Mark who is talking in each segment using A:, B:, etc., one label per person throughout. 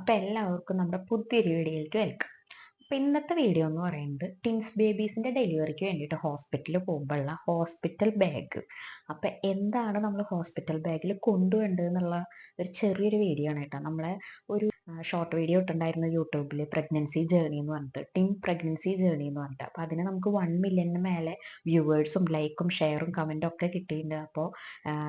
A: അപ്പോൾ എല്ലാവർക്കും നമ്മുടെ പുതിയൊരു വീഡിയോയിലേക്ക് വെൽക്കം അപ്പോൾ ഇന്നത്തെ വീഡിയോ എന്ന് പറയുന്നത് ടിൻസ് ബേബീസിന്റെ ഡെലിവറിക്ക് വേണ്ടിയിട്ട് ഹോസ്പിറ്റലിൽ പോകുമ്പോഴുള്ള ഹോസ്പിറ്റൽ ബാഗ് അപ്പോൾ എന്താണ് നമ്മൾ ഹോസ്പിറ്റൽ ബാഗിൽ കൊണ്ടുവേണ്ടത് എന്നുള്ള ഒരു ചെറിയൊരു വീഡിയോ ആണ് കേട്ടോ. നമ്മളെ ഒരു ഷോർട്ട് വീഡിയോ ഇട്ടുണ്ടായിരുന്നു യൂട്യൂബിൽ പ്രഗ്നൻസി ജേർണി എന്ന് പറഞ്ഞിട്ട്. ടിം പ്രഗ്നൻസി ജേർണി എന്ന് പറഞ്ഞിട്ട്. അപ്പോൾ അതിന് നമുക്ക് വൺ മില്യണിന് മേലെ വ്യൂവേഴ്സും ലൈക്കും ഷെയറും കമന്റും ഒക്കെ കിട്ടിയിട്ടുണ്ട്. അപ്പോൾ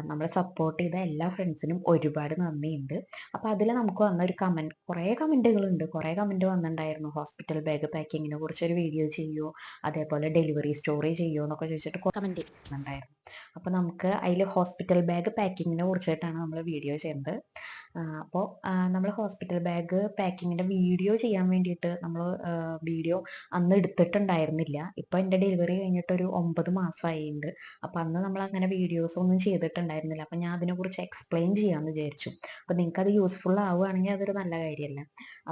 A: നമ്മളെ സപ്പോർട്ട് ചെയ്ത എല്ലാ ഫ്രണ്ട്സിനും ഒരുപാട് നന്ദിയുണ്ട്. അപ്പോൾ അതിൽ നമുക്ക് വന്ന ഒരു കമന്റ് കുറേ കമന്റുകളുണ്ട് കുറേ കമന്റ് വന്നിട്ടുണ്ടായിരുന്നു. ഹോസ്പിറ്റൽ ബാഗ് പാക്കിങ്ങിനെ കുറിച്ചൊരു വീഡിയോ ചെയ്യുമോ അതേപോലെ ഡെലിവറി സ്റ്റോറി ചെയ്യുമോ എന്നൊക്കെ ചോദിച്ചിട്ട് കമന്റ് ചെയ്യുന്നുണ്ടായിരുന്നു അപ്പോൾ നമുക്ക് അതിൽ ഹോസ്പിറ്റൽ ബാഗ് പാക്കിങ്ങിനെ കുറിച്ചിട്ടാണ് നമ്മൾ വീഡിയോ ചെയ്യുന്നത്. അപ്പോൾ നമ്മൾ ഹോസ്പിറ്റൽ ബാഗ് പാക്കിങ്ങിന്റെ വീഡിയോ ചെയ്യാൻ വേണ്ടിയിട്ട് നമ്മൾ വീഡിയോ അന്ന് എടുത്തിട്ടുണ്ടായിരുന്നില്ല. ഇപ്പോൾ എന്റെ ഡെലിവറി കഴിഞ്ഞിട്ട് ഒരു ഒമ്പത് മാസമായിട്ടുണ്ട് അപ്പോൾ അന്ന് നമ്മൾ അങ്ങനെ വീഡിയോസ് ഒന്നും ചെയ്തിട്ടുണ്ടായിരുന്നില്ല. അപ്പോൾ ഞാൻ അതിനെക്കുറിച്ച് എക്സ്പ്ലെയിൻ ചെയ്യാമെന്ന് വിചാരിച്ചു. അപ്പോൾ നിങ്ങൾക്ക് അത് യൂസ്ഫുൾ ആവുകയാണെങ്കിൽ അതൊരു നല്ല കാര്യമല്ല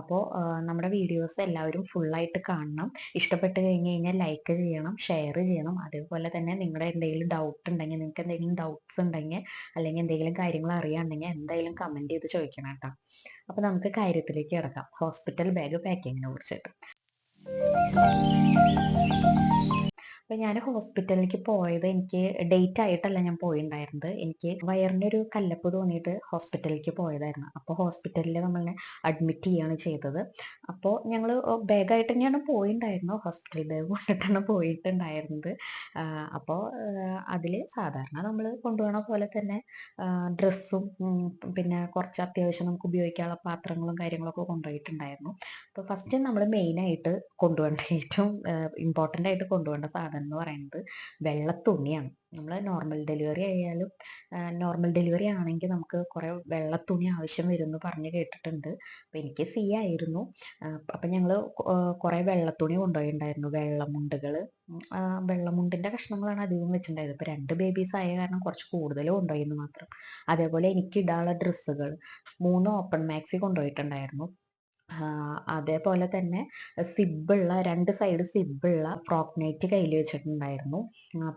A: അപ്പോൾ നമ്മുടെ വീഡിയോസ് എല്ലാവരും ഫുള്ളായിട്ട് കാണണം. ഇഷ്ടപ്പെട്ട് കഴിഞ്ഞ് കഴിഞ്ഞാൽ ലൈക്ക് ചെയ്യണം ഷെയർ ചെയ്യണം. അതേപോലെ തന്നെ നിങ്ങളുടെ എന്തെങ്കിലും ഡൗട്ട് ഉണ്ടെങ്കിൽ നിങ്ങൾക്ക് എന്തെങ്കിലും ഡൗട്ട്സ് ഉണ്ടെങ്കിൽ അല്ലെങ്കിൽ എന്തെങ്കിലും കാര്യങ്ങൾ അറിയാണ്ടെങ്കിൽ എന്തായാലും കമന്റ് ചെയ്ത് ചോദിക്കണം കേട്ടോ. അപ്പോൾ നമുക്ക് കാര്യത്തിലേക്ക് കിടക്കാം. ഹോസ്പിറ്റൽ ബാഗ് പാക്കിങ്ങിനെ കുറിച്ചിട്ട്. അപ്പോൾ ഞാൻ ഹോസ്പിറ്റലിലേക്ക് പോയത് എനിക്ക് ഡേറ്റ് ആയിട്ടല്ല ഞാൻ പോയിണ്ടായിരുന്നത്. എനിക്ക് വയറിന്റെ ഒരു കല്ലപ്പ് തോന്നിയിട്ട് ഹോസ്പിറ്റലിലേക്ക് പോയതായിരുന്നു. അപ്പോൾ ഹോസ്പിറ്റലിൽ നമ്മളെ അഡ്മിറ്റ് ചെയ്യുകയാണ് ചെയ്തത്. അപ്പോൾ ഞങ്ങൾ ബാഗായിട്ട് തന്നെയാണ് പോയിണ്ടായിരുന്നു ഹോസ്പിറ്റൽ ബാഗ് കൊണ്ടിട്ടാണ് പോയിട്ടുണ്ടായിരുന്നത്. അപ്പോൾ അതിൽ സാധാരണ നമ്മൾ കൊണ്ടുപോകണ പോലെ തന്നെ ഡ്രസ്സും പിന്നെ കുറച്ച് അത്യാവശ്യം നമുക്ക് ഉപയോഗിക്കാനുള്ള പാത്രങ്ങളും കാര്യങ്ങളൊക്കെ കൊണ്ടുപോയിട്ടുണ്ടായിരുന്നു. അപ്പോൾ ഫസ്റ്റ് നമ്മൾ മെയിനായിട്ട് കൊണ്ടുപോകേണ്ട ഏറ്റവും ഇമ്പോർട്ടന്റ് ആയിട്ട് കൊണ്ടുപോകേണ്ട സാധനം എന്ന് പറയുന്നത് വെള്ള തുണിയാണ് നമ്മൾ നോർമൽ ഡെലിവറി ആയാലും നോർമൽ ഡെലിവറി ആണെങ്കിൽ നമുക്ക് കുറേ വെള്ള തുണി ആവശ്യം വരും എന്ന് പറഞ്ഞ് കേട്ടിട്ടുണ്ട്. അപ്പോൾ എനിക്ക് സി ആയിരുന്നു. അപ്പം ഞങ്ങൾ കുറേ വെള്ളത്തുണി കൊണ്ടുപോയിട്ടുണ്ടായിരുന്നു വെള്ളമുണ്ടുകൾ വെള്ളമുണ്ടിന്റെ കഷ്ണങ്ങളാണ് അധികം വെച്ചിട്ടുണ്ടായത് ഇപ്പോൾ രണ്ട് ബേബീസ് ആയ കാരണം കുറച്ച് കൂടുതൽ കൊണ്ടുപോയിരുന്നു മാത്രം. അതേപോലെ എനിക്ക് ഇടാനുള്ള ഡ്രസ്സുകൾ മൂന്ന് ഓപ്പൺ മാക്സി കൊണ്ടുപോയിട്ടുണ്ടായിരുന്നു. അതേപോലെ തന്നെ സിബുള്ള രണ്ട് സൈഡ് സിബുള്ള ഫ്രോക്ക് നൈറ്റ് കയ്യിൽ വെച്ചിട്ടുണ്ടായിരുന്നു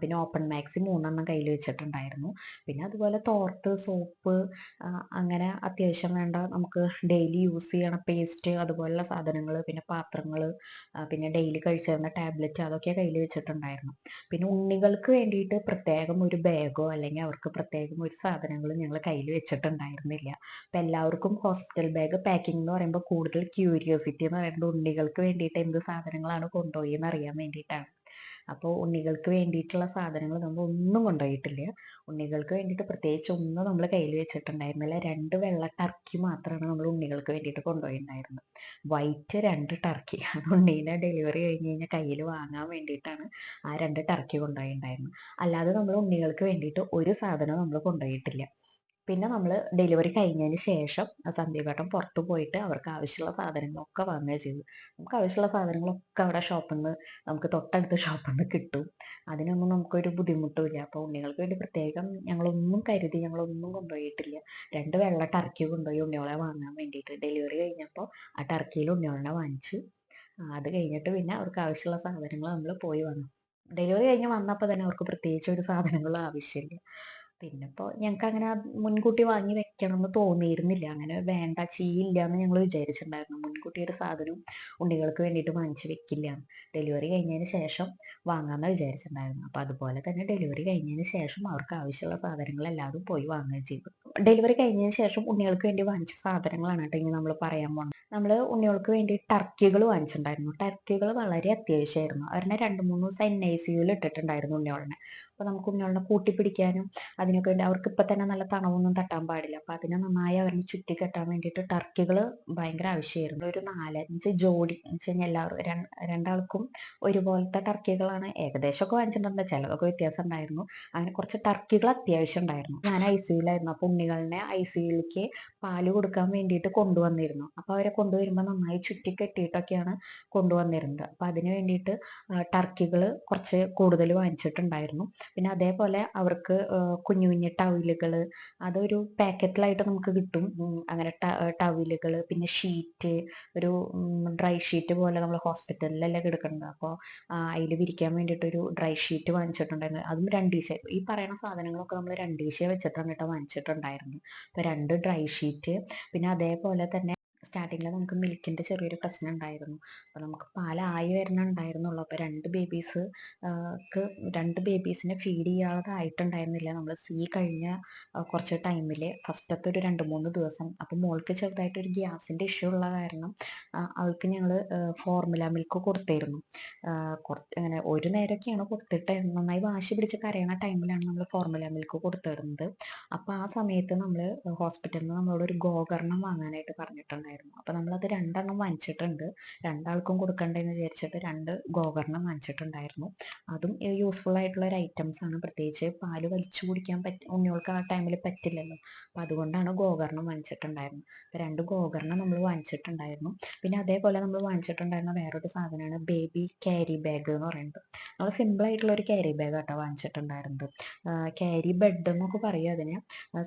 A: പിന്നെ ഓപ്പൺ മാക്സി മൂന്നെണ്ണം കയ്യിൽ വെച്ചിട്ടുണ്ടായിരുന്നു. പിന്നെ അതുപോലെ തോർത്ത് സോപ്പ് അങ്ങനെ അത്യാവശ്യം വേണ്ട നമുക്ക് ഡെയിലി യൂസ് ചെയ്യണ പേസ്റ്റ് അതുപോലുള്ള സാധനങ്ങൾ പിന്നെ പാത്രങ്ങൾ പിന്നെ ഡെയിലി കഴിച്ചിരുന്ന ടാബ്ലറ്റ് അതൊക്കെ കയ്യിൽ വെച്ചിട്ടുണ്ടായിരുന്നു. പിന്നെ ഉണ്ണികൾക്ക് വേണ്ടിയിട്ട് പ്രത്യേകം ഒരു ബാഗോ അല്ലെങ്കിൽ അവർക്ക് പ്രത്യേകം ഒരു സാധനങ്ങളും ഞങ്ങൾ കയ്യിൽ വെച്ചിട്ടുണ്ടായിരുന്നില്ല. അപ്പം എല്ലാവർക്കും ഹോസ്പിറ്റൽ ബാഗ് പാക്കിംഗ് എന്ന് പറയുമ്പോൾ കൂടുതൽ ക്യൂരിയോസിറ്റി എന്ന് പറയുന്നത് ഉണ്ണികൾക്ക് വേണ്ടിയിട്ട് എന്ത് സാധനങ്ങളാണ് കൊണ്ടുപോയി എന്ന് അറിയാൻ വേണ്ടിയിട്ടാണ്. അപ്പോൾ ഉണ്ണികൾക്ക് വേണ്ടിയിട്ടുള്ള സാധനങ്ങൾ നമ്മൾ ഒന്നും കൊണ്ടുപോയിട്ടില്ല. ഉണ്ണികൾക്ക് വേണ്ടിയിട്ട് പ്രത്യേകിച്ച് ഒന്നും നമ്മൾ കയ്യിൽ വെച്ചിട്ടുണ്ടായിരുന്നില്ല. രണ്ട് വെള്ള ടർക്കി മാത്രമാണ് നമ്മൾ ഉണ്ണികൾക്ക് വേണ്ടിയിട്ട് കൊണ്ടുപോയിട്ടുണ്ടായിരുന്നത്. വൈറ്റ് രണ്ട് ടർക്കി അത് ഉണ്ണീനെ ഡെലിവറി കഴിഞ്ഞ് കഴിഞ്ഞാൽ കയ്യിൽ വാങ്ങാൻ വേണ്ടിയിട്ടാണ് ആ രണ്ട് ടർക്കി കൊണ്ടുപോയിട്ടുണ്ടായിരുന്നത്. അല്ലാതെ നമ്മൾ ഉണ്ണികൾക്ക് വേണ്ടിയിട്ട് ഒരു സാധനവും നമ്മൾ കൊണ്ടുപോയിട്ടില്ല. പിന്നെ നമ്മൾ ഡെലിവറി കഴിഞ്ഞതിന് ശേഷം സന്ധ്യഘട്ടം പുറത്ത് പോയിട്ട് അവർക്ക് ആവശ്യമുള്ള സാധനങ്ങളൊക്കെ വാങ്ങുക ചെയ്തു നമുക്ക് ആവശ്യമുള്ള സാധനങ്ങളൊക്കെ അവിടെ ഷോപ്പിൽ നിന്ന് നമുക്ക് തൊട്ടടുത്ത ഷോപ്പിൽ നിന്ന് കിട്ടും. അതിനൊന്നും നമുക്കൊരു ബുദ്ധിമുട്ടുമില്ല. അപ്പോൾ ഉണ്ണികൾക്ക് വേണ്ടി പ്രത്യേകം ഞങ്ങളൊന്നും കരുതി ഞങ്ങളൊന്നും കൊണ്ടുപോയിട്ടില്ല. രണ്ട് വെള്ള ടർക്കി കൊണ്ടുപോയി ഉണ്ണിയോളെ വാങ്ങാൻ വേണ്ടിയിട്ട്. ഡെലിവറി കഴിഞ്ഞപ്പോൾ ആ ടർക്കിയിൽ ഉണ്ണിയോളെ വാങ്ങിച്ചു. അത് കഴിഞ്ഞിട്ട് പിന്നെ അവർക്ക് ആവശ്യമുള്ള സാധനങ്ങൾ നമ്മൾ പോയി വന്നു. ഡെലിവറി കഴിഞ്ഞ് വന്നപ്പോൾ തന്നെ അവർക്ക് പ്രത്യേകിച്ച് ഒരു സാധനങ്ങളും ആവശ്യമില്ല. പിന്നെ ഇപ്പോൾ ഞങ്ങൾക്ക് അങ്ങനെ മുൻകൂട്ടി വാങ്ങി വെക്കണം എന്ന് തോന്നിയിരുന്നില്ല. അങ്ങനെ വേണ്ട ചെയ്യില്ല എന്ന് ഞങ്ങൾ വിചാരിച്ചിട്ടുണ്ടായിരുന്നു. മുൻകൂട്ടി ഒരു സാധനം ഉണ്ണികൾക്ക് വേണ്ടിയിട്ട് വാങ്ങിച്ചു വെക്കില്ല. ഡെലിവറി കഴിഞ്ഞതിന് ശേഷം വാങ്ങാമെന്ന് വിചാരിച്ചിട്ടുണ്ടായിരുന്നു. അപ്പോൾ അതുപോലെ തന്നെ ഡെലിവറി കഴിഞ്ഞതിന് ശേഷം അവർക്ക് ആവശ്യമുള്ള സാധനങ്ങൾ എല്ലാവരും പോയി വാങ്ങുകയും ചെയ്തു. ഡെലിവറി കഴിഞ്ഞതിന് ശേഷം ഉണ്ണികൾക്ക് വേണ്ടി വാങ്ങിച്ച സാധനങ്ങളാണ് കേട്ടോ ഇനി നമ്മൾ പറയാൻ പോകുന്നത് നമ്മൾ ഉണ്ണികൾക്ക് വേണ്ടി ടർക്കികൾ വാങ്ങിച്ചിട്ടുണ്ടായിരുന്നു. ടർക്കികൾ വളരെ അത്യാവശ്യമായിരുന്നു. അവരുടെ രണ്ട് മൂന്ന് ദിവസം എൻ ഐ സിയുയിൽ ഇട്ടിട്ടുണ്ടായിരുന്നു ഉണ്ണിയോളിനെ. അപ്പോൾ നമുക്ക് ഉണ്ണിയോളിനെ കൂട്ടിപ്പിടിക്കാനും അതിനൊക്കെ വേണ്ടി അവർക്ക് ഇപ്പം തന്നെ നല്ല തണവൊന്നും തട്ടാൻ പാടില്ല. അപ്പോൾ അതിനെ നന്നായി അവരെ ചുറ്റിക്കെട്ടാൻ വേണ്ടിയിട്ട് ടർക്കികൾ ഭയങ്കര ആവശ്യമായിരുന്നു ഒരു നാലഞ്ച് ജോഡി എന്ന് വെച്ച് കഴിഞ്ഞാൽ എല്ലാവരും രണ്ടാൾക്കും ഒരുപോലത്തെ ടർക്കികളാണ് ഏകദേശമൊക്കെ വാങ്ങിച്ചിട്ടുണ്ടെന്ന് ചിലതൊക്കെ വ്യത്യാസം ഉണ്ടായിരുന്നു. അങ്ങനെ കുറച്ച് ടർക്കികൾ അത്യാവശ്യം ഉണ്ടായിരുന്നു. ഞാൻ ഐ സിയുലായിരുന്നു അപ്പോൾ ഉണ്ണികളിനെ ഐ സിയിലേക്ക് പാൽ കൊടുക്കാൻ വേണ്ടിയിട്ട് കൊണ്ടുവന്നിരുന്നു. അപ്പോൾ അവരെ കൊണ്ടുവരുമ്പോൾ നന്നായി ചുറ്റിക്കെട്ടിയിട്ടൊക്കെയാണ് കൊണ്ടുവന്നിരുന്നത്. അപ്പോൾ അതിന് വേണ്ടിയിട്ട് ടർക്കികൾ കുറച്ച് കൂടുതൽ വാങ്ങിച്ചിട്ടുണ്ടായിരുന്നു. പിന്നെ അതേപോലെ അവർക്ക് കുഞ്ഞു കുഞ്ഞു ടവലുകൾ അതൊരു പാക്കറ്റിലായിട്ട് നമുക്ക് കിട്ടും. അങ്ങനെ ടവലുകൾ പിന്നെ ഷീറ്റ് ഒരു ഡ്രൈ ഷീറ്റ് പോലെ നമ്മൾ ഹോസ്പിറ്റലിലല്ലേ കിടക്കുന്നത് അപ്പോൾ അതിൽ വിരിക്കാൻ വേണ്ടിയിട്ടൊരു ഡ്രൈ ഷീറ്റ് വാങ്ങിച്ചിട്ടുണ്ടായിരുന്നു. അതും രണ്ട് ഈ പറയുന്ന സാധനങ്ങളൊക്കെ നമ്മൾ രണ്ട് ദിവസം വെച്ചിട്ടാണ് കേട്ടോ വാങ്ങിച്ചിട്ടുണ്ടായിരുന്നു അപ്പോൾ രണ്ട് ഡ്രൈ ഷീറ്റ് പിന്നെ അതേപോലെ തന്നെ സ്റ്റാർട്ടിങ്ങിൽ നമുക്ക് മിൽക്കിന്റെ ചെറിയൊരു പ്രശ്നം ഉണ്ടായിരുന്നു അപ്പോൾ നമുക്ക് പാലായി വരുന്നുണ്ടായിരുന്നുള്ളൂ. അപ്പോൾ രണ്ട് ബേബീസ് ക്ക് രണ്ട് ബേബീസിനെ ഫീഡ് ചെയ്യാതായിട്ടുണ്ടായിരുന്നില്ല. നമ്മൾ സി കഴിഞ്ഞ കുറച്ച് ടൈമിൽ ഫസ്റ്റത്തെ ഒരു രണ്ട് മൂന്ന് ദിവസം. അപ്പോൾ മോൾക്ക് ചെറുതായിട്ടൊരു ഗ്യാസിന്റെ ഇഷ്യൂ ഉള്ള കാരണം അവൾക്ക് ഞങ്ങൾ ഫോർമുല മിൽക്ക് കൊടുത്തിരുന്നു. കുറച്ച് അങ്ങനെ ഒരു നേരമൊക്കെയാണ് കൊടുത്തിട്ട് നന്നായി വാശി പിടിച്ച് കരയണ ടൈമിലാണ് നമ്മൾ ഫോർമുല മിൽക്ക് കൊടുത്തിരുന്നത്. അപ്പോൾ ആ സമയത്ത് നമ്മൾ ഹോസ്പിറ്റലിൽ നിന്ന് നമ്മളോട് ഒരു ഗോകർണം വാങ്ങാനായിട്ട് പറഞ്ഞിട്ടുണ്ടായിരുന്നു. അപ്പോൾ നമ്മളത് രണ്ടെണ്ണം വാങ്ങിച്ചിട്ടുണ്ട്. രണ്ടാൾക്കും കൊടുക്കണ്ടെന്ന് വിചാരിച്ചിട്ട് രണ്ട് ഗോകർണം വാങ്ങിച്ചിട്ടുണ്ടായിരുന്നു. അതും യൂസ്ഫുൾ ആയിട്ടുള്ള ഒരു ഐറ്റംസ് ആണ്. പ്രത്യേകിച്ച് പാൽ വലിച്ചു കുടിക്കാൻ പറ്റ ഉണ്ണികൾക്ക് ആ ടൈമിൽ പറ്റില്ലല്ലോ. അപ്പോൾ അതുകൊണ്ടാണ് ഗോകർണം വാങ്ങിച്ചിട്ടുണ്ടായിരുന്നത്. അപ്പം രണ്ട് ഗോകർണം നമ്മൾ വാങ്ങിച്ചിട്ടുണ്ടായിരുന്നു. പിന്നെ അതേപോലെ നമ്മൾ വാങ്ങിച്ചിട്ടുണ്ടായിരുന്ന വേറൊരു സാധനമാണ് ബേബി ക്യാരി ബാഗ് എന്ന് പറയുന്നത്. നമ്മൾ സിമ്പിൾ ആയിട്ടുള്ള ഒരു ക്യാരി ബാഗ് ആട്ടോ വാങ്ങിച്ചിട്ടുണ്ടായിരുന്നത്. ക്യാരി ബെഡ് എന്നൊക്കെ പറയും അതിന്.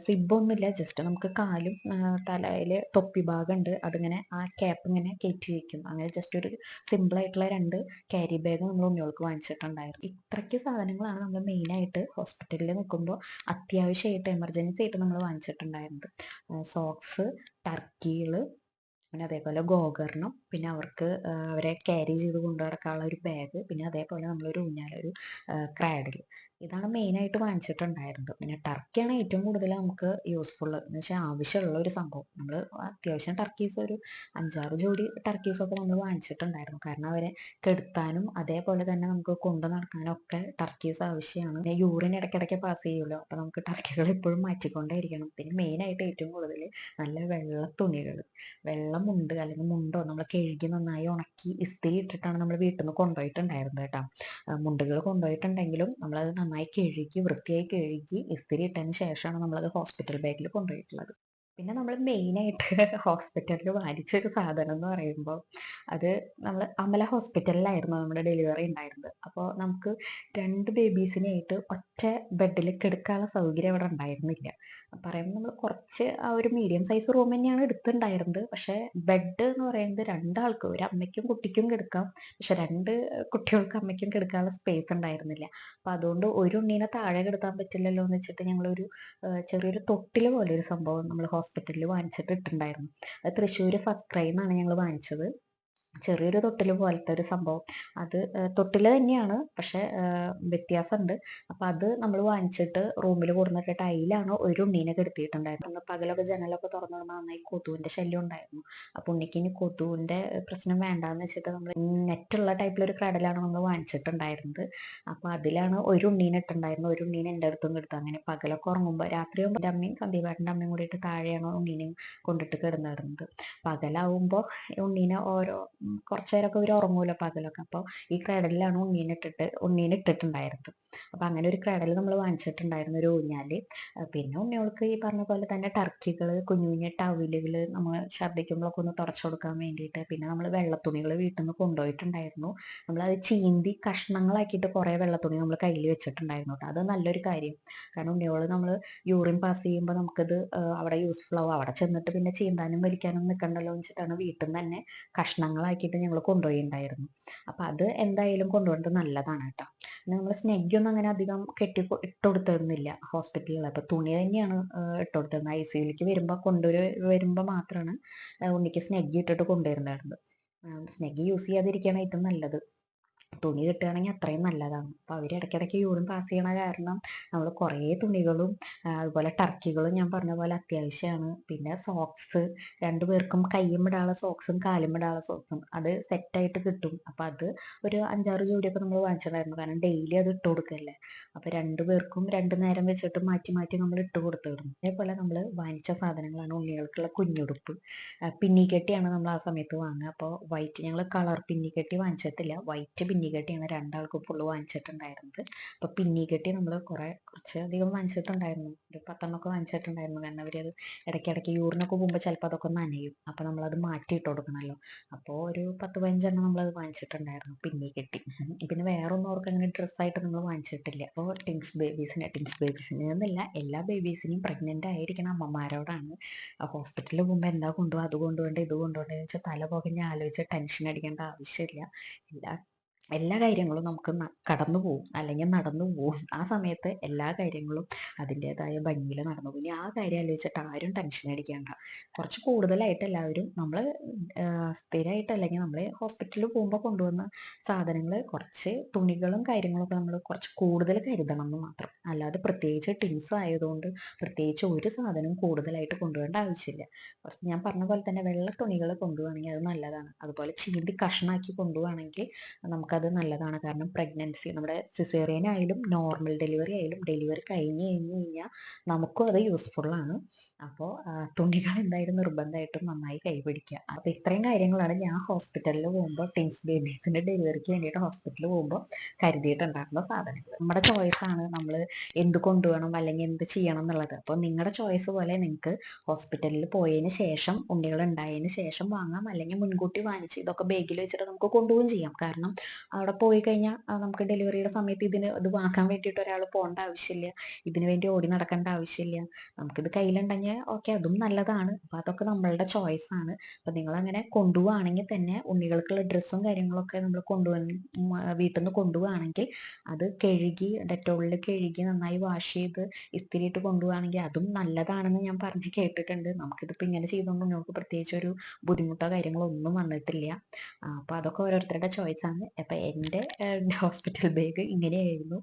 A: സിബൊന്നുമില്ല ജസ്റ്റ് നമുക്ക് കാലും തലയിൽ തൊപ്പി ഭാഗമുണ്ട് അതിങ്ങനെ ആ ക്യാപ്പ് ഇങ്ങനെ കയറ്റി വയ്ക്കും അങ്ങനെ ജസ്റ്റ് ഒരു സിമ്പിൾ ആയിട്ടുള്ള രണ്ട് ക്യാരി ബാഗ് നമ്മൾ ഉണ്ണികൾക്ക് വാങ്ങിച്ചിട്ടുണ്ടായിരുന്നു. ഇത്രയ്ക്ക് സാധനങ്ങളാണ് നമ്മൾ മെയിനായിട്ട് ഹോസ്പിറ്റലിൽ നിൽക്കുമ്പോൾ അത്യാവശ്യമായിട്ട് എമർജൻസി ആയിട്ട് നമ്മൾ വാങ്ങിച്ചിട്ടുണ്ടായിരുന്നത്. സോക്സ് ടർക്കികൾ പിന്നെ അതേപോലെ ഗോകർണം പിന്നെ അവർക്ക് അവരെ ക്യാരി ചെയ്ത് കൊണ്ടു നടക്കാനുള്ള ഒരു ബാഗ് പിന്നെ അതേപോലെ നമ്മളൊരു ഊഞ്ഞാലൊരു ക്രാഡിൽ ഇതാണ് മെയിനായിട്ട് വാങ്ങിച്ചിട്ടുണ്ടായിരുന്നത്. പിന്നെ ടർക്കിയാണ് ഏറ്റവും കൂടുതൽ നമുക്ക് യൂസ്ഫുൾ എന്ന് വെച്ചാൽ ആവശ്യമുള്ള ഒരു സംഭവം. നമ്മൾ അത്യാവശ്യം ടർക്കീസ് ഒരു അഞ്ചാറ് ജോഡി ടർക്കീസൊക്കെ നമ്മൾ വാങ്ങിച്ചിട്ടുണ്ടായിരുന്നു. കാരണം അവരെ കെടുത്താനും അതേപോലെ തന്നെ നമുക്ക് കൊണ്ടു നടക്കാനും ഒക്കെ ടർക്കീസ് ആവശ്യമാണ്. പിന്നെ യൂറിൻ ഇടയ്ക്കിടയ്ക്ക് പാസ് ചെയ്യുമല്ലോ. അപ്പോൾ നമുക്ക് ടർക്കികൾ എപ്പോഴും മാറ്റിക്കൊണ്ടേ ഇരിക്കണം. പിന്നെ മെയിനായിട്ട് ഏറ്റവും കൂടുതൽ നല്ല വെള്ള തുണികൾ. വെള്ള മുണ്ട് അല്ലെങ്കിൽ മുണ്ടോ നമ്മൾ കഴുകി നന്നായി ഉണക്കി ഇസ്തിരി ഇട്ടിട്ടാണ് നമ്മൾ വീട്ടിൽ നിന്ന് കൊണ്ടുപോയിട്ടുണ്ടായിരുന്നത് കേട്ടോ. മുണ്ടുകൾ കൊണ്ടുപോയിട്ടുണ്ടെങ്കിലും നമ്മളത് നന്നായി കഴുകി വൃത്തിയായി കഴുകി ഇസ്തിരി ഇട്ടതിന് ശേഷമാണ് നമ്മളത് ഹോസ്പിറ്റൽ ബാഗിൽ കൊണ്ടുപോയിട്ടുള്ളത്. പിന്നെ നമ്മൾ മെയിനായിട്ട് ഹോസ്പിറ്റലിൽ വാങ്ങിച്ചൊരു സാധനം എന്ന് പറയുമ്പോൾ അത് നമ്മൾ അമല ഹോസ്പിറ്റലിലായിരുന്നു നമ്മുടെ ഡെലിവറി ഉണ്ടായിരുന്നത്. അപ്പോൾ നമുക്ക് രണ്ട് ബേബീസിനെയായിട്ട് ഒറ്റ ബെഡിൽ കിടക്കാനുള്ള സൗകര്യം അവിടെ ഉണ്ടായിരുന്നില്ല. പറയുമ്പോൾ നമ്മൾ കുറച്ച് ആ ഒരു മീഡിയം സൈസ് റൂം തന്നെയാണ് എടുത്തിട്ടുണ്ടായിരുന്നത്. പക്ഷേ ബെഡ് എന്ന് പറയുന്നത് രണ്ടാൾക്കും ഒരു അമ്മയ്ക്കും കുട്ടിക്കും കിടക്കാം. പക്ഷെ രണ്ട് കുട്ടികൾക്കും അമ്മയ്ക്കും കിടക്കാനുള്ള സ്പേസ് ഉണ്ടായിരുന്നില്ല. അപ്പം അതുകൊണ്ട് ഒരു ഉണ്ണീനെ താഴെ കിടത്താൻ പറ്റില്ലല്ലോ എന്ന് വെച്ചിട്ട് ഞങ്ങളൊരു ചെറിയൊരു തൊട്ടിൽ പോലെ ഒരു സംഭവം നമ്മൾ ഹോസ്പിറ്റലിൽ വാങ്ങിച്ചിട്ട് ഇട്ടിട്ടുണ്ടായിരുന്നു അത് തൃശ്ശൂർ ഫസ്റ്റ് ക്രൈ എന്നാണ് ഞങ്ങൾ വാങ്ങിച്ചത്. ചെറിയൊരു തൊട്ടിൽ പോലത്തെ ഒരു സംഭവം. അത് തൊട്ടിൽ തന്നെയാണ് പക്ഷെ വ്യത്യാസമുണ്ട് അപ്പോൾ അത് നമ്മൾ വാങ്ങിച്ചിട്ട് റൂമിൽ കൊടുന്നിട്ടിട്ട് അതിലാണ് ഒരു ഉണ്ണീനെ കെടുത്തിയിട്ടുണ്ടായിരുന്നു പകലൊക്കെ ജനലൊക്കെ തുറന്നു വിടുമ്പോൾ നന്നായി കൊതുവിന്റെ ശല്യം ഉണ്ടായിരുന്നു. അപ്പൊ ഉണ്ണിക്ക് ഇനി കൊതുവിന്റെ പ്രശ്നം വേണ്ടാന്ന് വെച്ചിട്ട് നമ്മൾ നെറ്റുള്ള ടൈപ്പിലൊരു കടലാണ് നമ്മൾ വാങ്ങിച്ചിട്ടുണ്ടായിരുന്നത്. അപ്പൊ അതിലാണ് ഒരു ഉണ്ണീനെ ഇട്ടുണ്ടായിരുന്നു ഒരു ഉണ്ണീനെ എന്റെ അടുത്തും കിടത്തു അങ്ങനെ പകലൊക്കെ ഉറങ്ങുമ്പോൾ രാത്രിയാകുമ്പോൾ എന്റെ അമ്മയും സന്ദീപാട്ടിന്റെ അമ്മയും കൂടിയിട്ട് താഴെയാണ് ഉണ്ണീനെയും കൊണ്ടിട്ട് കിടന്നിരുന്നത്. പകലാവുമ്പോൾ ഉണ്ണീനെ ഓരോ കുറച്ച് നേരമൊക്കെ ഇവർ ഉറങ്ങൂലോ പകലൊക്കെ. അപ്പോൾ ഈ ക്രഡലിലാണ് ഉണ്ണീനെ ഇട്ടിട്ട് ഉണ്ണീനെ ഇട്ടിട്ടുണ്ടായിരുന്നത് അപ്പോൾ അങ്ങനെ ഒരു ക്രഡൽ നമ്മൾ വാങ്ങിച്ചിട്ടുണ്ടായിരുന്നു ഒരു ഊഞ്ഞാൽ പിന്നെ ഉണ്ണികൾക്ക് ഈ പറഞ്ഞ പോലെ തന്നെ ടർക്കികൾ കുഞ്ഞു കുഞ്ഞു ടവലുകൾ നമ്മൾ ഛർദ്ദിക്കുമ്പോഴൊക്കെ ഒന്ന് തുടച്ചു കൊടുക്കാൻ വേണ്ടിയിട്ട് പിന്നെ നമ്മൾ വെള്ളത്തുണികൾ വീട്ടിൽ നിന്ന് കൊണ്ടുപോയിട്ടുണ്ടായിരുന്നു നമ്മളത് ചീന്തി കഷ്ണങ്ങളാക്കിയിട്ട് കുറേ വെള്ളത്തുണി നമ്മൾ കയ്യിൽ വെച്ചിട്ടുണ്ടായിരുന്നു അത് നല്ലൊരു കാര്യം. കാരണം ഉണ്ണികൾ നമ്മൾ യൂറിൻ പാസ് ചെയ്യുമ്പോൾ നമുക്കത് അവിടെ യൂസ്ഫുൾ ആവും. അവിടെ ചെന്നിട്ട് പിന്നെ ചീന്താനും വലിക്കാനും നിൽക്കണ്ടല്ലോ എന്ന് വെച്ചിട്ടാണ് വീട്ടിൽ നിന്ന് തന്നെ കഷ്ണങ്ങളാക്കിയിട്ട് ഞങ്ങൾ കൊണ്ടുപോയിണ്ടായിരുന്നു. അപ്പം അത് എന്തായാലും കൊണ്ടുപോകുന്നത് നല്ലതാണ് കേട്ടോ നമ്മൾ സ്നെഗ്ഗൊന്നും അങ്ങനെ അധികം കെട്ടി ഇട്ടുകൊടുത്തിരുന്നില്ല ഇട്ട് കൊടുത്തിരുന്നില്ല ഹോസ്പിറ്റലിൽ അപ്പോൾ തുണി തന്നെയാണ് ഇട്ടുകൊടുത്തിരുന്നത്. ഇട്ട് കൊടുത്തിരുന്നത് ഐ സിയുലേക്ക് വരുമ്പോൾ കൊണ്ടുവരു വരുമ്പോൾ മാത്രമാണ് ഉണ്ണിക്ക് സ്നെഗ്ഗി ഇട്ടിട്ട് കൊണ്ടുവരുന്നുണ്ടായിരുന്നത് സ്നെഗ്ഗി യൂസ് ചെയ്യാതിരിക്കുകയാണ് ഏറ്റവും നല്ലത്. തുണി കിട്ടുകയാണെങ്കിൽ അത്രയും നല്ലതാണ്. അപ്പോൾ അവർ ഇടയ്ക്കിടയ്ക്ക് യൂറിൻ പാസ് ചെയ്യണ കാരണം നമ്മൾ കുറേ തുണികളും അതുപോലെ ടർക്കികളും ഞാൻ പറഞ്ഞ പോലെ അത്യാവശ്യമാണ്. പിന്നെ സോക്സ് രണ്ടു പേർക്കും കയ്യും ഇടാനുള്ള സോക്സും കാലും ഇടാനുള്ള സോക്സും അത് സെറ്റായിട്ട് കിട്ടും. അപ്പോൾ അത് ഒരു അഞ്ചാറ് ജോഡിയൊക്കെ നമ്മൾ വാങ്ങിച്ചിട്ടുണ്ടായിരുന്നു. കാരണം ഡെയിലി അത് ഇട്ട് കൊടുക്കല്ലേ. അപ്പോൾ രണ്ടു പേർക്കും രണ്ട് നേരം വെച്ചിട്ട് മാറ്റി മാറ്റി നമ്മൾ ഇട്ട് കൊടുത്തിടും. അതേപോലെ നമ്മൾ വാങ്ങിച്ച സാധനങ്ങളാണ് ഉണ്ണികൾക്കുള്ള കുഞ്ഞുടുപ്പ്. പിന്നിക്കെട്ടിയാണ് നമ്മൾ ആ സമയത്ത് വാങ്ങുക. അപ്പോൾ വൈറ്റ് ഞങ്ങൾ കളർ പിന്നിക്കെട്ടി വാങ്ങിച്ചിട്ടില്ല വൈറ്റ് പിന്നിക്കെട്ടിയാണ് രണ്ടാൾക്കും ഫുള്ള് വാങ്ങിച്ചിട്ടുണ്ടായിരുന്നത്. അപ്പോൾ പിന്നിക്കെട്ടി നമ്മൾ കുറേ കുറച്ച് അധികം വാങ്ങിച്ചിട്ടുണ്ടായിരുന്നു. ഒരു പത്തെണ്ണമൊക്കെ വാങ്ങിച്ചിട്ടുണ്ടായിരുന്നു. കാരണം അവരത് ഇടയ്ക്കിടയ്ക്ക് യൂറിനൊക്കെ പോകുമ്പോൾ ചിലപ്പോൾ അതൊക്കെ നനയും അപ്പോൾ നമ്മളത് മാറ്റിയിട്ട് കൊടുക്കണമല്ലോ. അപ്പോൾ ഒരു പത്ത് പതിനഞ്ചെണ്ണം നമ്മളത് വാങ്ങിച്ചിട്ടുണ്ടായിരുന്നു പിന്നി കെട്ടി പിന്നെ വേറൊന്നും അവർക്ക് അങ്ങനെ ഡ്രസ്സായിട്ട് നമ്മൾ വാങ്ങിച്ചിട്ടില്ല. അപ്പോൾ ടിങ്സ് ബേബീസിനെ ടിങ്സ് ബേബീസിനെ എന്നല്ല എല്ലാ ബേബീസിനെയും പ്രഗ്നന്റ് ആയിരിക്കണം അമ്മമാരോടാണ്. ഹോസ്പിറ്റലിൽ പോകുമ്പോൾ എന്താ കൊണ്ടുപോകുക അത് കൊണ്ടുപോകേണ്ട ഇത് കൊണ്ടുപോകേണ്ടത് വെച്ചാൽ തല പോകഞ്ഞ് ആലോചിച്ച് ടെൻഷൻ അടിക്കേണ്ട ആവശ്യമില്ല. എല്ലാ എല്ലാ കാര്യങ്ങളും നമുക്ക് കടന്നു പോവും അല്ലെങ്കിൽ നടന്നു പോവും ആ സമയത്ത് എല്ലാ കാര്യങ്ങളും അതിന്റെതായ ഭംഗിയിൽ നടന്നു പോകും. ഇനി ആ കാര്യം ആലോചിച്ചിട്ട് ആരും ടെൻഷൻ അടിക്കേണ്ട. കുറച്ച് കൂടുതലായിട്ട് എല്ലാവരും നമ്മൾ സ്ഥിരമായിട്ട് അല്ലെങ്കിൽ നമ്മൾ ഹോസ്പിറ്റലിൽ പോകുമ്പോൾ കൊണ്ടുവന്ന സാധനങ്ങൾ കുറച്ച് തുണികളും കാര്യങ്ങളൊക്കെ നമ്മൾ കുറച്ച് കൂടുതൽ കരുതണം എന്ന് മാത്രം. അല്ലാതെ പ്രത്യേകിച്ച് ടിൻസ് ആയതുകൊണ്ട് പ്രത്യേകിച്ച് ഒരു സാധനം കൂടുതലായിട്ട് കൊണ്ടുപോകേണ്ട ആവശ്യമില്ല. കുറച്ച് ഞാൻ പറഞ്ഞ പോലെ തന്നെ വെള്ള തുണികൾ കൊണ്ടുപോകുകയാണെങ്കിൽ അത് നല്ലതാണ്. അതുപോലെ ചീന്തി കഷ്ണാക്കി കൊണ്ടുപോകുകയാണെങ്കിൽ നമുക്ക് നമുക്കത് നല്ലതാണ്. കാരണം പ്രഗ്നൻസി നമ്മുടെ സിസേറിയൻ ആയാലും നോർമൽ ഡെലിവറി ആയാലും ഡെലിവറി കഴിഞ്ഞ് കഴിഞ്ഞ് കഴിഞ്ഞാൽ നമുക്കും അത് യൂസ്ഫുള്ളാണ് അപ്പോൾ തുണികൾ എന്തായാലും നിർബന്ധമായിട്ടും നന്നായി കൈപിടിക്കുക. അപ്പോൾ ഇത്രയും കാര്യങ്ങളാണ് ഞാൻ ഹോസ്പിറ്റലിൽ പോകുമ്പോൾ ടിൻസ് ബേബീസിന്റെ ഡെലിവറിക്ക് വേണ്ടിയിട്ട് ഹോസ്പിറ്റലിൽ പോകുമ്പോൾ കരുതിയിട്ടുണ്ടാകുന്ന സാധനങ്ങൾ. നമ്മുടെ ചോയ്സ് ആണ് നമ്മൾ എന്ത് കൊണ്ടുപോകണം അല്ലെങ്കിൽ എന്ത് ചെയ്യണം എന്നുള്ളത്. അപ്പോൾ നിങ്ങളുടെ ചോയ്സ് പോലെ നിങ്ങൾക്ക് ഹോസ്പിറ്റലിൽ പോയതിന് ശേഷം ഉണ്ണികൾ ഉണ്ടായതിന് ശേഷം വാങ്ങാം. അല്ലെങ്കിൽ മുൻകൂട്ടി വാങ്ങിച്ച് ഇതൊക്കെ ബാഗിൽ വെച്ചിട്ട് നമുക്ക് കൊണ്ടുപോകും ചെയ്യാം. കാരണം അവിടെ പോയി കഴിഞ്ഞാൽ നമുക്ക് ഡെലിവറിയുടെ സമയത്ത് ഇതിന് ഇത് വാങ്ങാൻ വേണ്ടിയിട്ട് ഒരാൾ പോകേണ്ട ആവശ്യമില്ല. ഇതിന് വേണ്ടി ഓടി നടക്കേണ്ട ആവശ്യമില്ല. നമുക്കിത് കയ്യിലുണ്ടെങ്കിൽ ഓക്കെ അതും നല്ലതാണ്. അപ്പോൾ അതൊക്കെ നമ്മളുടെ ചോയ്സ് ആണ്. അപ്പോൾ നിങ്ങൾ അങ്ങനെ കൊണ്ടുപോവാണെങ്കിൽ തന്നെ ഉണ്ണികൾക്കുള്ള ഡ്രസ്സും കാര്യങ്ങളൊക്കെ നമ്മൾ കൊണ്ടുപോകാൻ വീട്ടിൽ നിന്ന് കൊണ്ടുപോവാണെങ്കിൽ അത് കഴുകി ഡെറ്റോളിൽ കഴുകി നന്നായി വാഷ് ചെയ്ത് ഇസ്തിരിയിട്ട് കൊണ്ടുപോവാണെങ്കിൽ അതും നല്ലതാണെന്ന് ഞാൻ പറഞ്ഞ് കേട്ടിട്ടുണ്ട്. നമുക്കിതിപ്പോൾ ഇങ്ങനെ ചെയ്തുകൊണ്ട് നമുക്ക് പ്രത്യേകിച്ച് ഒരു ബുദ്ധിമുട്ടോ കാര്യങ്ങളോ ഒന്നും വന്നിട്ടില്ല. അപ്പോൾ അതൊക്കെ ഓരോരുത്തരുടെ ചോയ്സ് ആണ്. അപ്പോൾ എന്റെ ഹോസ്പിറ്റൽ ബാഗ് ഇങ്ങനെയായിരുന്നു.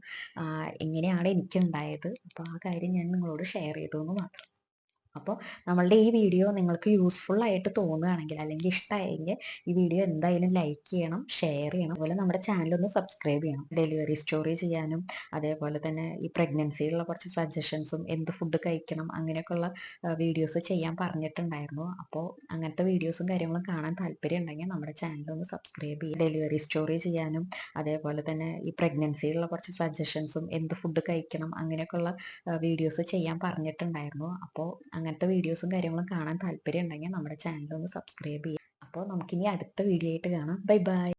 A: ഇങ്ങനെയാണ് എനിക്കുണ്ടായത്. അപ്പോൾ ആ കാര്യം ഞാൻ നിങ്ങളോട് ഷെയർ ചെയ്തു എന്ന് മാത്രം. അപ്പോൾ നമ്മളുടെ ഈ വീഡിയോ നിങ്ങൾക്ക് യൂസ്ഫുൾ ആയിട്ട് തോന്നുകയാണെങ്കിൽ അല്ലെങ്കിൽ ഇഷ്ടമായെങ്കിൽ ഈ വീഡിയോ എന്തായാലും ലൈക്ക് ചെയ്യണം ഷെയർ ചെയ്യണം. അതുപോലെ നമ്മുടെ ചാനൽ ഒന്ന് സബ്സ്ക്രൈബ് ചെയ്യണം. ഡെലിവറി സ്റ്റോറി ചെയ്യാനും അതേപോലെ തന്നെ ഈ പ്രഗ്നൻസിയിലുള്ള കുറച്ച് സജഷൻസും എന്ത് ഫുഡ് കഴിക്കണം അങ്ങനെയൊക്കെയുള്ള വീഡിയോസ് ചെയ്യാൻ പറഞ്ഞിട്ടുണ്ടായിരുന്നു. അപ്പോൾ അങ്ങനത്തെ വീഡിയോസും കാര്യങ്ങളും കാണാൻ താല്പര്യം ഉണ്ടെങ്കിൽ നമ്മുടെ ചാനൽ ഒന്ന് സബ്സ്ക്രൈബ് ചെയ്യുക ഡെലിവറി സ്റ്റോറി ചെയ്യാനും അതേപോലെ തന്നെ ഈ പ്രഗ്നൻസിയിലുള്ള കുറച്ച് സജഷൻസും എന്ത് ഫുഡ് കഴിക്കണം അങ്ങനെയൊക്കെയുള്ള വീഡിയോസ് ചെയ്യാൻ പറഞ്ഞിട്ടുണ്ടായിരുന്നു. അപ്പോൾ അങ്ങനത്തെ വീഡിയോസും കാര്യങ്ങളും കാണാൻ താല്പര്യം ഉണ്ടെങ്കിൽ നമ്മുടെ ചാനൽ ഒന്ന് സബ്സ്ക്രൈബ് ചെയ്യുക. അപ്പോൾ നമുക്കിനി അടുത്ത വീഡിയോ ആയിട്ട് കാണാം. Bye bye.